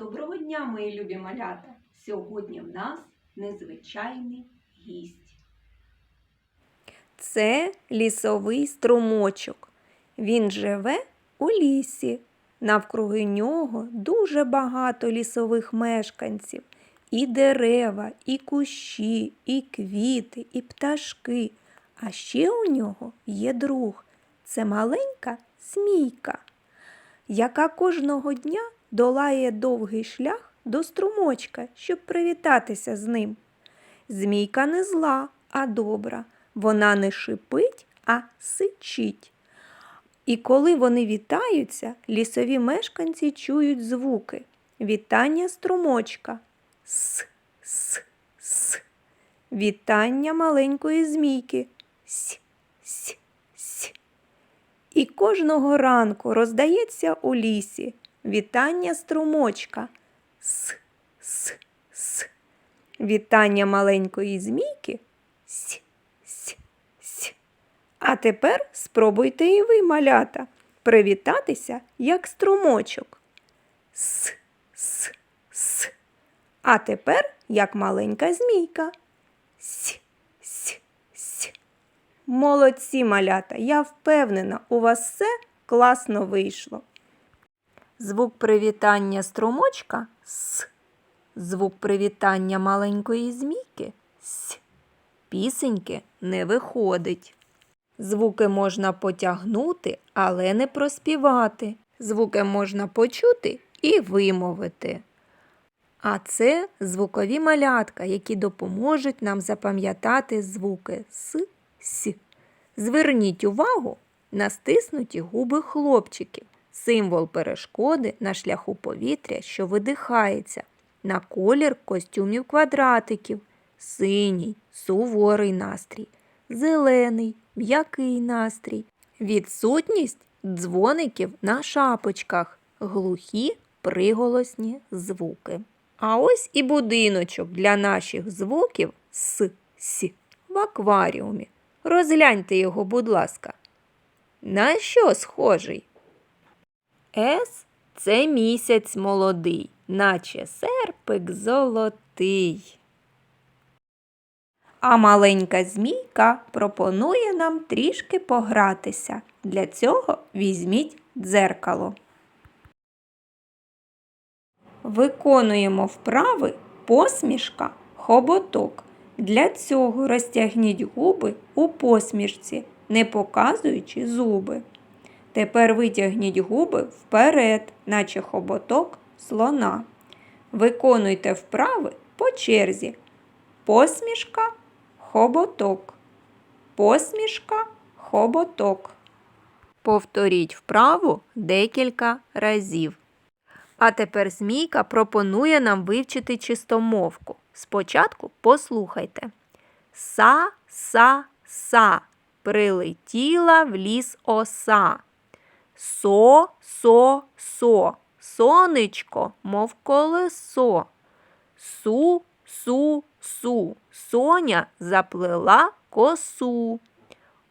Доброго дня, мої любі малята! Сьогодні в нас незвичайний гість. Це лісовий струмочок. Він живе у лісі. Навкруги нього дуже багато лісових мешканців. І дерева, і кущі, і квіти, і пташки. А ще у нього є друг. Це маленька змійка, яка кожного дня долає довгий шлях до струмочка, щоб привітатися з ним. Змійка не зла, а добра. Вона не шипить, а сичить. І коли вони вітаються, лісові мешканці чують звуки. Вітання струмочка. С, с, с. Вітання маленької змійки. С, с, с. І кожного ранку роздається у лісі вітання струмочка. С, с, с. Вітання маленької змійки. С, с, с. А тепер спробуйте і ви, малята, привітатися, як струмочок. С, с, с. А тепер як маленька змійка. С, с, с. Молодці, малята, я впевнена, у вас все класно вийшло. Звук привітання струмочка с. Звук привітання маленької змійки с. Пісеньки не виходить. Звуки можна потягнути, але не проспівати. Звуки можна почути і вимовити. А це звукові малятка, які допоможуть нам запам'ятати звуки с, с. Зверніть увагу на стиснуті губи хлопчиків, символ перешкоди на шляху повітря, що видихається, на колір костюмів квадратиків, синій, суворий настрій, зелений, м'який настрій, відсутність дзвоників на шапочках, глухі приголосні звуки. А ось і будиночок для наших звуків с, с в акваріумі. Розгляньте його, будь ласка. На що схожий? С це місяць молодий, наче серпик золотий. А маленька змійка пропонує нам трішки погратися. Для цього візьміть дзеркало. Виконуємо вправи посмішка, хоботок. Для цього розтягніть губи у посмішці, не показуючи зуби. Тепер витягніть губи вперед, наче хоботок слона. Виконуйте вправи по черзі. Посмішка, хоботок. Посмішка, хоботок. Повторіть вправу декілька разів. А тепер Змійка пропонує нам вивчити чистомовку. Спочатку послухайте. Са, са, са. Прилетіла в ліс оса. Со, со, со. Сонечко, мов колесо. Су, су, су. Соня заплела косу.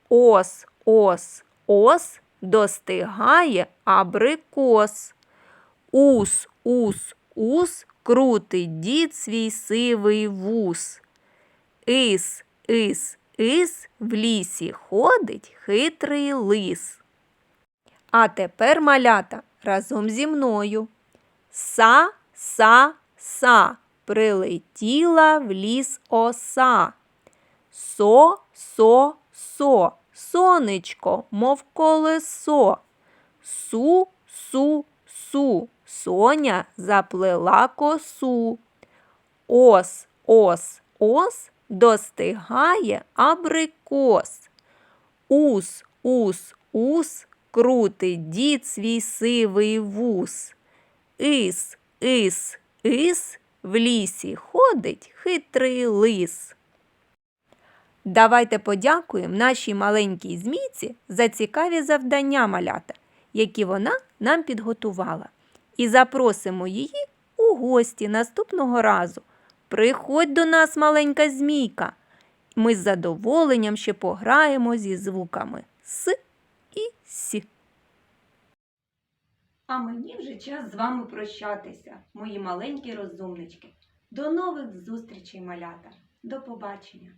Ос, ос, ос достигає абрикос. Ус, ус, ус крутить дід свій сивий вус. Ис, ис, ис в лісі ходить хитрий лис. А тепер малята разом зі мною. Са, са, са прилетіла в ліс оса. Со, со, со, сонечко, мов колесо. Су, су, су, соня заплела косу. Ос, ос, ос достигає абрикос. Ус, ус, ус крутить дід свій сивий вус. Ис, ис, ис в лісі ходить хитрий лис. Давайте подякуємо нашій маленькій змійці за цікаві завдання малята, які вона нам підготувала. І запросимо її у гості наступного разу. Приходь до нас, маленька змійка. Ми з задоволенням ще пограємо зі звуками С і. А мені вже час з вами прощатися, мої маленькі розумнички. До нових зустрічей, малята. До побачення.